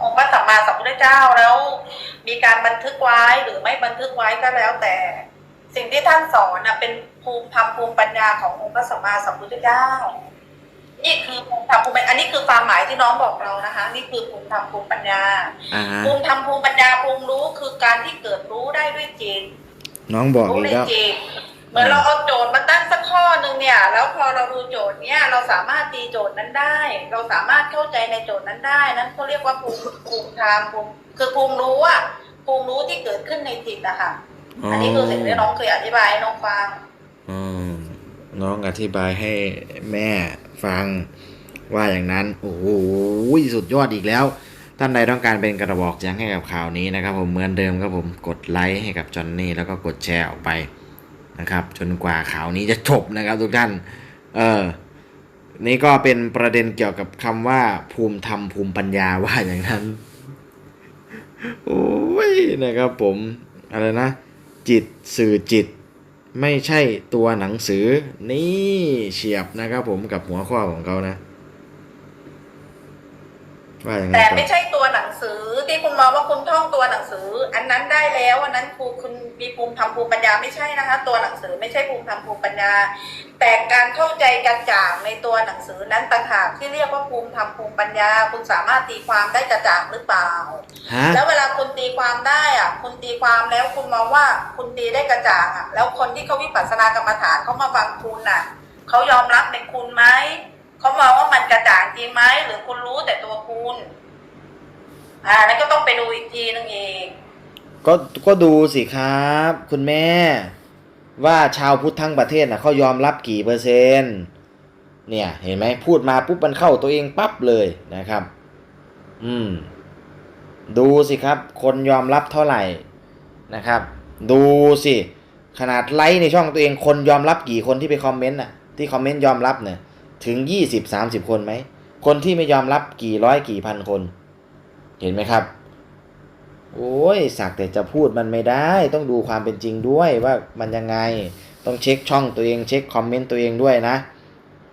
ขององค์พระสัมมาสัมพุทธเจ้าแล้ว มีการบันทึกไว้หรือไม่บันทึกไว้ก็แล้วแต่ สิ่งที่ท่านสอนนะเป็นภูมิธรรมภูมิปัญญาขององค์พระสัมมาสัมพุทธเจ้า นี่คือภูมิธรรมภูมิปัญญาอันนี้คือความหมายที่น้องบอกเรานะคะ นี่คือภูมิธรรมภูมิปัญญาอ่าฮะภูมิธรรมภูมิปัญญาภูมิรู้คือการที่เกิดรู้ได้ด้วยจิตน้องบอกรู้อีกในแล้วจิต เหมือนเราเอาโจทย์มาตั้งสักข้อหนึ่งเนี่ย แล้วพอเราดูโจทย์เนี่ยเราสามารถตีโจทย์นั้นได้ เราสามารถเข้าใจในโจทย์นั้นได้ นั้นเขาเรียกว่าภูมิภูมิธรรมภูมิคือภูมิรู้อะภูมิรู้ที่เกิดขึ้นในจิตอะค่ะ อันนี้คือสิ่งที่น้องเคยอธิบายให้น้องฟังอืมน้องอธิบายให้แม่ฟังว่าอย่างนั้น โอ้โหสุดยอดอีกแล้ว ท่านใดต้องการเป็นกระบอกเสียงให้กับข่าวนี้นะครับผมเหมือนเดิมครับผมกดไลค์ให้กับจอนนี่แล้วก็กดแชร์ออกไป นะครับ จนกว่าข่าวนี้จะจบนะครับทุกท่าน เออ นี่ก็เป็นประเด็นเกี่ยวกับคำว่าภูมิธรรมภูมิปัญญาว่าอย่างนั้น โอ้ยนะครับผม อะไรนะ จิตสื่อจิต ไม่ใช่ตัวหนังสือ นี่เฉียบนะครับผมกับหัวข้อของเขานะ ว่าอย่างไรแต่ต่ไม่อใช่ตัวหนังสือที่คุณมองว่าคุณท่องตัวหนังสือ อันนั้นได้แล้วอันนั้นครูคุณมีภูมิธรรมภูมิปัญญาไม่ใช่นะคะ ตัวหนังสือไม่ใช่ภูมิธรรมภูมิปัญญา แต่การเข้าใจกระจ่างในตัวหนังสือนั้นต่างหากที่เรียกว่าภูมิธรรมภูมิปัญญา คุณสามารถตีความได้กระจ่างหรือเปล่าฮะแล้วเวลาคุณตีความได้อะคุณตีความแล้วคุณมองว่าคุณตีได้กระจ่างอะแล้วคนที่เขาวิปัสสนากรรมฐานเขามาฟังคุณอะเขายอมรับในคุณไหม เขามองว่ามันกระจ่างจริงไหมหรือคุณรู้แต่ตัวคุณอ่านั่นก็ต้องไปดูอีกทีนึงเองก็ก็ดูสิครับ คุณแม่ ว่าชาวพุทธทั้งประเทศนะเขายอมรับกี่เปอร์เซ็นต์เนี่ยเห็นไหมพูดมาปุ๊บมันเข้าตัวเองปั๊บเลยนะครับ อืม ดูสิครับ คนยอมรับเท่าไหร่นะครับ ดูสิขนาดไลค์ในช่องตัวเองคนยอมรับกี่คนที่ไปคอมเมนต์น่ะที่คอมเมนต์ยอมรับเนี่ย ถึงยี่สิบสามสิบคนไหม คนที่ไม่ยอมรับกี่ร้อยกี่พันคน เห็นไหมครับ โอ้ยสักแต่จะพูดมันไม่ได้ ต้องดูความเป็นจริงด้วยว่ามันยังไง ต้องเช็คช่องตัวเองเช็คคอมเมนต์ตัวเองด้วยนะ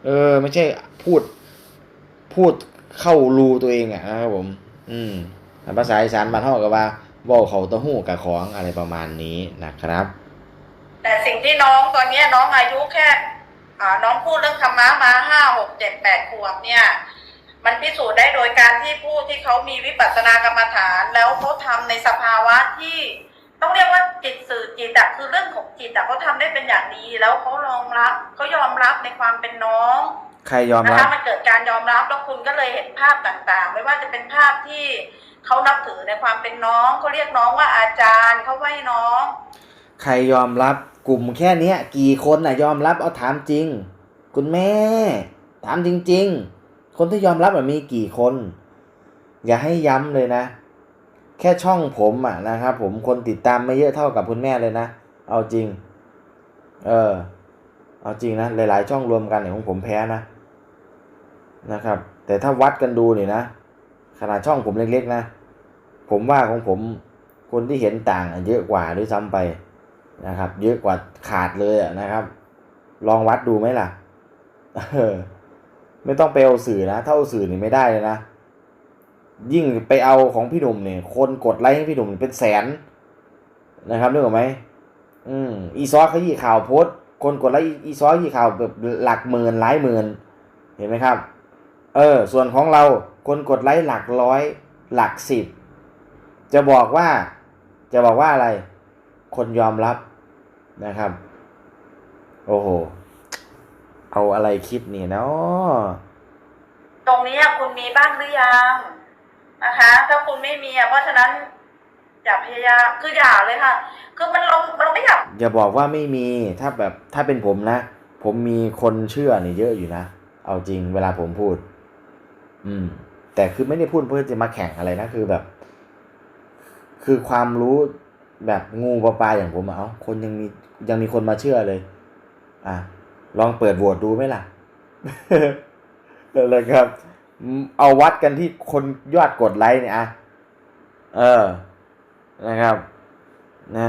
เออ ไม่ใช่พูดพูดเข้ารูตัวเองอะนะครับผม อืมภาษาอีสานบ้านเฮากับว่าว้าเขาเต้าหู้กับของอะไรประมาณนี้นะครับ แต่สิ่งที่น้องตอนนี้น้องอายุแค่ น้องพูดเรื่องธรรมะมาห้าหกเจ็ดแปดขวบเนี่ย มันพิสูจน์ได้โดยการที่ผู้ที่เขามีวิปัสสนากรรมฐาน แล้วเขาทำในสภาวะที่ต้องเรียกว่าจิตสื่อจิตอะคือเรื่องของจิตอะเขาทำได้เป็นอย่างดี แล้วเขารองรับเขายอมรับในความเป็นน้อง ใครยอมนะรัคะบมันเกิดการยอมรับแล้วคุณก็เลยเห็นภาพต่างๆ ไม่ว่าจะเป็นภาพที่เขานับถือในความเป็นน้องเขาเรียกน้องว่าอาจารย์เขาไหว้น้อง ใครยอมรับกลุ่มแค่เนี้ย กี่คนน่ะยอมรับเอาถามจริง คุณแม่ ถามจริง ๆ คนที่ยอมรับมีกี่คน อย่าให้ย้ำเลยนะ แค่ช่องผมอะนะครับผมคนติดตามไม่เยอะเท่ากับคุณแม่เลยนะ เอาจริง เออ เอาจริงนะหลาย ๆ ช่องรวมกันเนี่ยของผมแพ้นะนะครับ แต่ถ้าวัดกันดูนี่นะขนาดช่องผมเล็ก ๆ นะ ผมว่าของผมคนที่เห็นต่างเยอะกว่าด้วยซ้ำไป นะครับ เยอะกว่าขาดเลยอะนะครับ ลองวัดดูไหมล่ะเออไม่ต้องไปเอาสื่อนะถ้าเอาสื่อนี่ไม่ได้เลยนะยิ่งไปเอาของพี่หนุ่มเนี่ยคนกดไลค์ให้พี่หนุ่มเป็นแสนนะครับนึกออกไหมอืมอีซอสเขายี่ข่าวโพสคนกดไลค์อีซอสยี่ข่าวแบบหลักหมื่นหลายหมื่นเห็นไหมครับ เออ ส่วนของเราคนกดไลค์หลักร้อย หลักสิบจะบอกว่า จะบอกว่าอะไร คนยอมรับนะครับ โอ้โห เอาอะไรคิดนี่เนาะตรงนี้คุณมีบ้างหรือยังนะคะ ถ้าคุณไม่มีอะเพราะฉะนั้น อย่าพยายามคืออย่าเลยค่ะ คือมันเราเราไม่อยากอย่าบอกว่าไม่มีถ้าแบบถ้าเป็นผมนะ ผมมีคนเชื่อนี่เยอะอยู่นะ เอาจริงเวลาผมพูด อืม แต่คือไม่ได้พูดเพื่อจะมาแข่งอะไรนะ คือแบบ คือความรู้ แบบงูปลาปลาอย่างผมเอ้าคนยังมียังมีคนมาเชื่อเลย อะ ลองเปิดโหวตดูไหมล่ะเลยครับ เอาวัดกันที่คนยอดกดไลค์เนี่ยอะเออ นะครับ นะ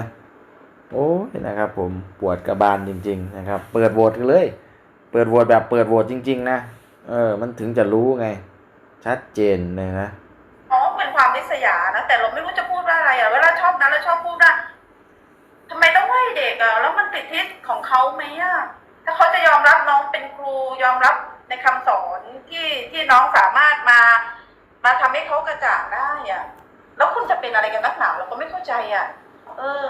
โอ้ยนะครับ ผมปวดกระบาลจริง ๆ นะครับ เปิดโหวตกันเลย เปิดโหวตแบบเปิดโหวตจริง ๆ นะ เออ มันถึงจะรู้ไง ชัดเจนเลยนะ แล้วชอบพูดว่าทำไมต้องให้เด็กอะแล้วมันติดทิศของเขาไหมอะถ้าเขาจะยอมรับน้องเป็นครูยอมรับในคำสอนที่ที่น้องสามารถมา มาทำให้เขากระจ่างได้อะแล้วคุณจะเป็นอะไรกันนักหนาเราก็ไม่เข้าใจอะ เออ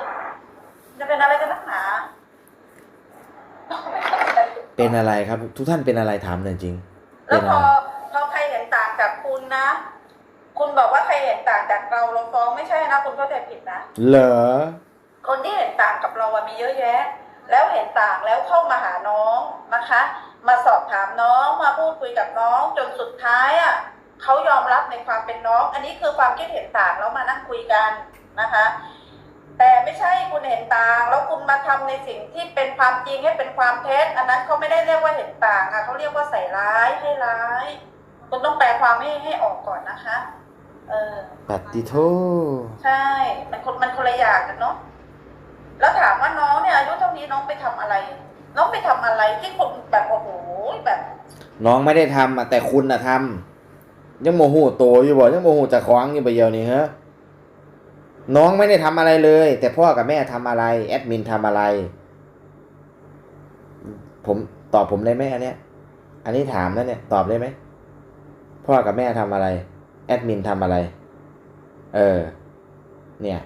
จะเป็นอะไรกันนักหนา เป็นอะไรครับ ทุกท่านเป็นอะไรถามหน่อยจริงแล้เป็วนพอะอไรพอใครเห็นต่างจากคุณนะ คุณบอกว่าใครเห็นต่างจากเราเราฟ้องไม่ใช่นะคุณเข้าใจผิดนะ เหรอ คนที่เห็นต่างกับเราอะมีเยอะแยะ แล้วเห็นต่างแล้วเข้ามาหาน้องนะคะ มาสอบถามน้องมาพูดคุยกับน้องจนสุดท้ายอะเขายอมรับในความเป็นน้อง อันนี้คือความคิดเห็นต่างแล้วมานั่งคุยกันนะคะ แต่ไม่ใช่คุณเห็นต่าง แล้วคุณมาทำในสิ่งที่เป็นความจริงให้เป็นความเท็จอันนั้นเขาไม่ได้เรียกว่าเห็นต่างค่ะเขาเรียกว่าใส่ร้ายให้ร้ายคุณต้องแปลความให้ให้ออกก่อนนะคะ เออปฏิโทใช่ มันคนมันคนละอย่างกันเนาะแล้วถามว่าน้องเนี่ยอายุเท่านี้น้องไปทำอะไร น้องไปทำอะไรที่คนแบบโอ้โหแบบ น้องไม่ได้ทำอะแต่คุณน่ะทำยังโมโหโตอยู่บ่ยังโมโหจะคว้างอยู่ไปเดียวนี่ฮะน้องไม่ได้ทำอะไรเลย แต่พ่อกับแม่ทำอะไร แอดมินทำอะไร ผมตอบผมได้ไหมอันเนี้ย อันนี้ถามนะเนี่ย ตอบได้ไหมพ่อกับแม่ทำอะไร แอดมินทำอะไร เออ เนี่ย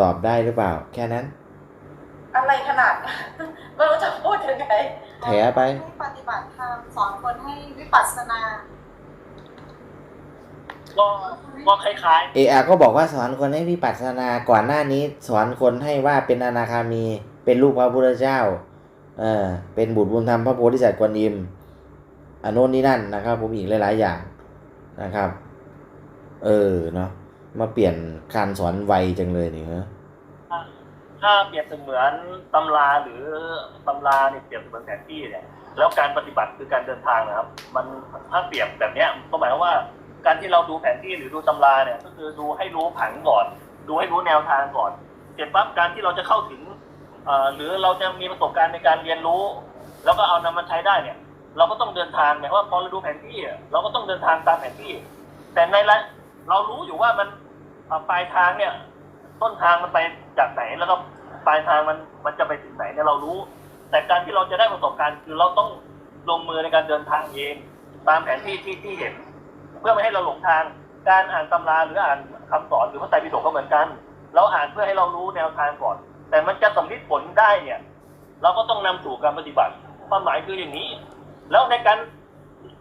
ตอบได้หรือเปล่า แค่นั้น อะไรขนาด ไม่รู้จะพูดยังไงแถไป ให้ปฏิบัติธรรมสอนคนให้วิปัสสนา ก็ก็คล้ายเออาก็บอกว่าสอนคนให้วิปัสสนา ก่อนหน้านี้สอนคนให้ว่าเป็นอนาคามี เป็นลูกพระพุทธเจ้า เออ เป็นบุตรบุญธรรมพระโพธิสัตว์กวนอิมอันโน้นนี่นั่นนะครับ ผมอีกหลาย ๆ อย่างนะครับ เออเนาะมาเปลี่ยนการสอนไวจังเลยนี่เหรอๆถ้าเปรียบเสมือนตำราหรือตำราเนี่ยเปรียบเสมือนแผนที่เนี่ยแล้วการปฏิบัติคือการเดินทางนะครับ มันถ้าเปรียบแบบเนี้ยก็หมายความว่า การที่เราดูแผนที่หรือดูตำราเนี่ย ก็คือดูให้รู้ผังก่อน ดูให้รู้แนวทางก่อนเสร็จปั๊บการที่เราจะเข้าถึงเอ่อหรือเราจะมีประสบการณ์ในการเรียนรู้ แล้วก็เอานำมาใช้ได้เนี่ย เราก็ต้องเดินทางหมายว่าพอเราดูแผนที่เราก็ต้องเดินทางตามแผนที่ แต่ในละ เรารู้อยู่ว่ามันปลายทางเนี่ย ต้นทางมันไปจากไหนแล้วก็ปลายทางมันมันจะไปถึงไหนเนี่ยเรารู้ แต่การที่เราจะได้ประสบการณ์คือเราต้องลงมือในการเดินทางเอง ตามแผนที่ที่ที่เห็น เพื่อไม่ให้เราหลงทาง การอ่านตำราหรืออ่านคำสอนหรือพระไตรปิฎกก็เหมือนกัน เราอ่านเพื่อให้เรารู้แนวทางก่อน แต่มันจะสำลิดผลได้เนี่ย เราก็ต้องนำสู่การปฏิบัติ ความหมายคืออย่างนี้ แล้วในการ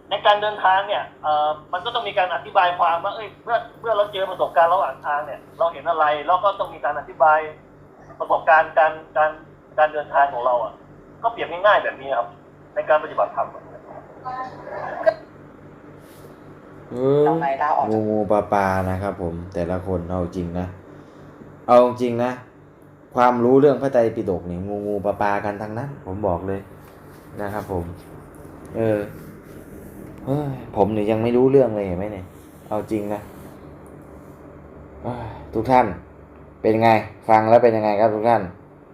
ในการเดินทางเนี่ยมันก็ต้องมีการอธิบายความว่าเอ้ยเมื่อเมื่อเราเจอประสบการณ์ระหว่างทางเนี่ย เราเห็นอะไรเราก็ต้องมีการอธิบายประสบการณ์การการการเดินทางของเราอะ ก็เปรียบง่ายๆแบบนี้ครับ ในการปฏิบัติธรรมเออเอาไหนลาออกงูงูปลาปลานะครับผม แต่ละคนเอาจริงนะ เอาจริงนะ ความรู้เรื่องพระไตรปิฎกเนี่งูงูปลาปลากันทั้งนั้น ผมบอกเลยนะครับผม เออ ผมเนี่ยยังไม่รู้เรื่องเลยเห็นไหมเนี่ย เอาจริงนะทุกท่าน เป็นไง ฟังแล้วเป็นยังไงครับทุกท่าน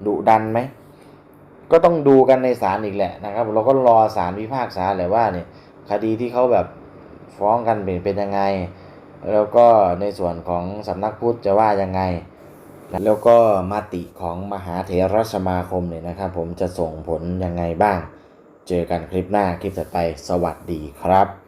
ดุดันไหม ก็ต้องดูกันในศาลอีกแหละนะครับ เราก็รอศาลพิพากษาแหละว่าเนี่ย คดีที่เขาแบบฟ้องกันเป็นเป็นยังไง แล้วก็ในส่วนของสำนักพุทธจะว่ายังไง แล้วก็มติของมหาเถรสมาคมเนี่ยนะครับ ผมจะส่งผลยังไงบ้าง เจอกันคลิปหน้าคลิปถัดไปสวัสดีครับ